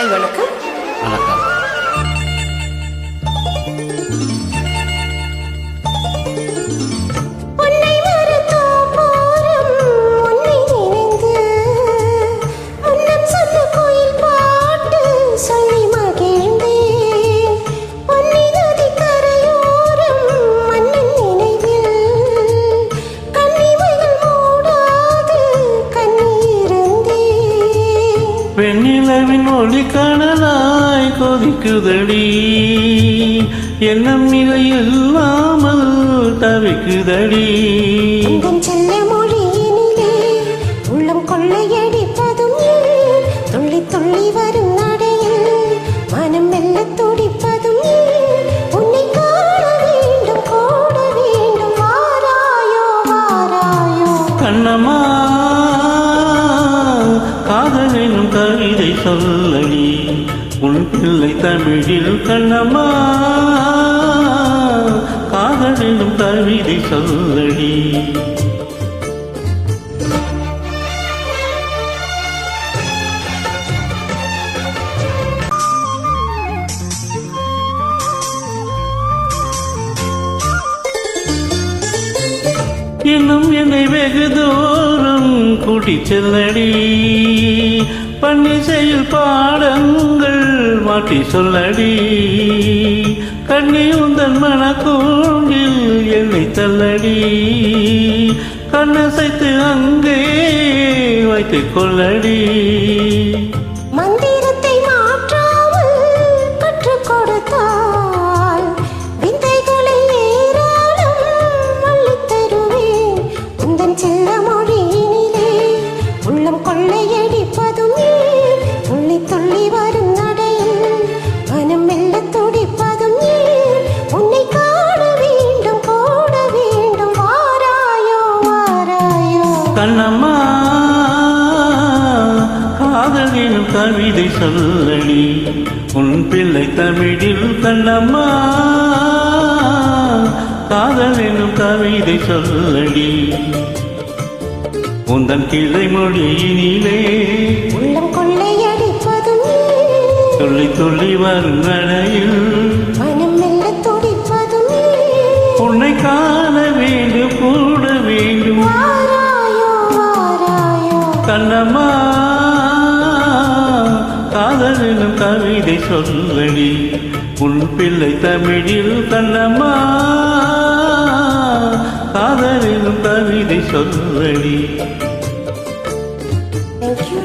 Ahí va வெண்ணிலவின் ஒளி காணலாய் கொதிக்குதடி. எண்ணம் நிலை இல்லாமல் தவிக்குதடி. காதலினும் கவிதை சொல்லடி உன் பிள்ளை தமிழில் கண்ணம்மா. காதலினும் கவிதை சொல்லடி இன்னும் என்னை வெகு தூரம் கூட்டி செல்லடி. பன்னிசையில் பாடங்கள் மாற்றி சொல்லடி. கண்ணி உந்தன் மனக்கூண்டில் என்னை தள்ளடி. கண்ணசைத்து அங்கே வைத்துக் கொள்ளடி. மந்திரத்தை கண்ணம்மா காதலினும் கவிதை சொல்லடி. உன் பிள்ளை தமிழில் கண்ணம்மா காதலினும் கவிதை சொல்லடி. உந்தன் கிளை மொழியினிலே உள்ளம் கொள்ளையடிப்பதும் துள்ளி துள்ளி வரும் நடையில் மனம் மெல்ல துடிப்பதும்? உன்னை காண வேண்டும் கண்ணம்மா காதலும் கவிதை சொல்லடி உன் பிள்ளை தமிழில் கண்ணம்மா காதலும் கவிதை சொல்லடி Thank you.